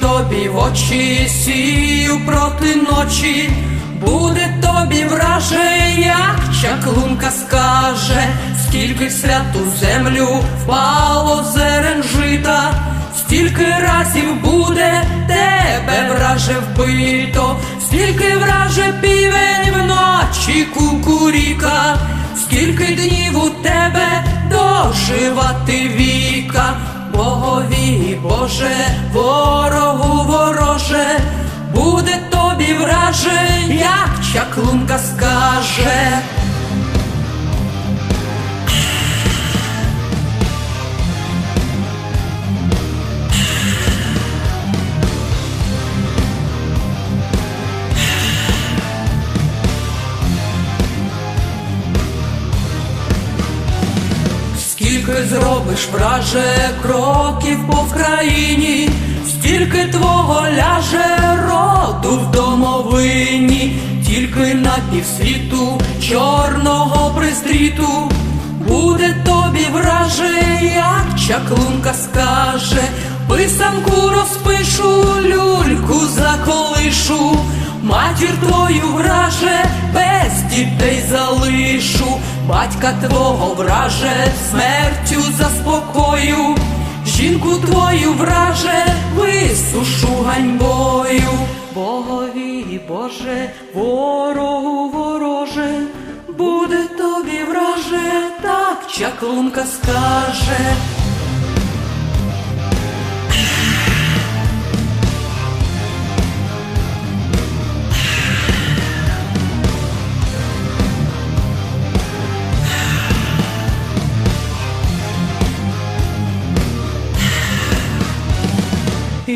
тобі в очі, сію проти ночі, буде тобі враже, як чаклунка скаже, скільки в святу землю впало зерен жита, стільки разів буде тебе враже вбито, стільки враже півень вночі кукуріка, скільки днів у тебе доживати віка, Богові, Боже, ворогу вороже, буде тобі враже, як чаклунка скаже. Скільки зробиш, враже, кроків по Вкраїні, стільки твого ляже роду в домовині, тільки на півсвіту чорного пристріту, буде тобі враже, як чаклунка скаже, писанку розпишу, люльку заколишу, матір твою батька твого враже, смертю заспокою, жінку твою враже, висушу ганьбою, Богові, Боже, ворогу вороже, буде тобі враже, так чаклунка скаже.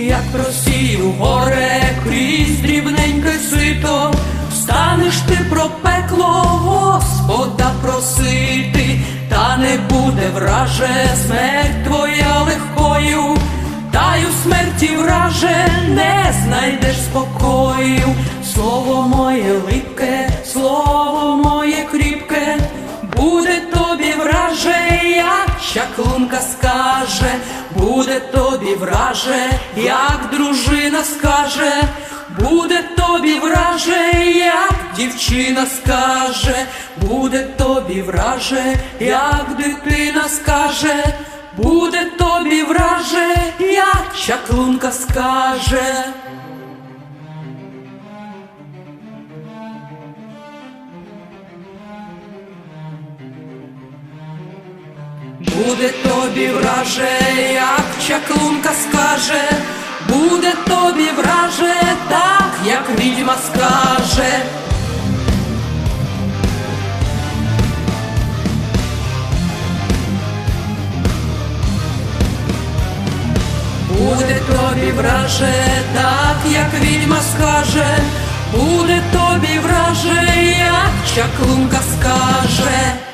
Як просію горе крізь дрібненьке сито, станеш ти про пекло Господа просити, та не буде враже смерть твоя легкою, та й у смерті враже не знайдеш спокою. Слово моє липке, слово моє кріпке, буде тобі враже, як чаклунка скаже, буде тобі враже, як дружина скаже, буде тобі враже, як дівчина скаже, буде тобі враже, як дитина скаже, буде тобі враже, як чаклунка скаже. Буде тобі враже, як чаклунка скаже, буде тобі враже, так, як відьма скаже. Буде тобі враже, так, як відьма скаже, буде тобі враже, як чаклунка скаже.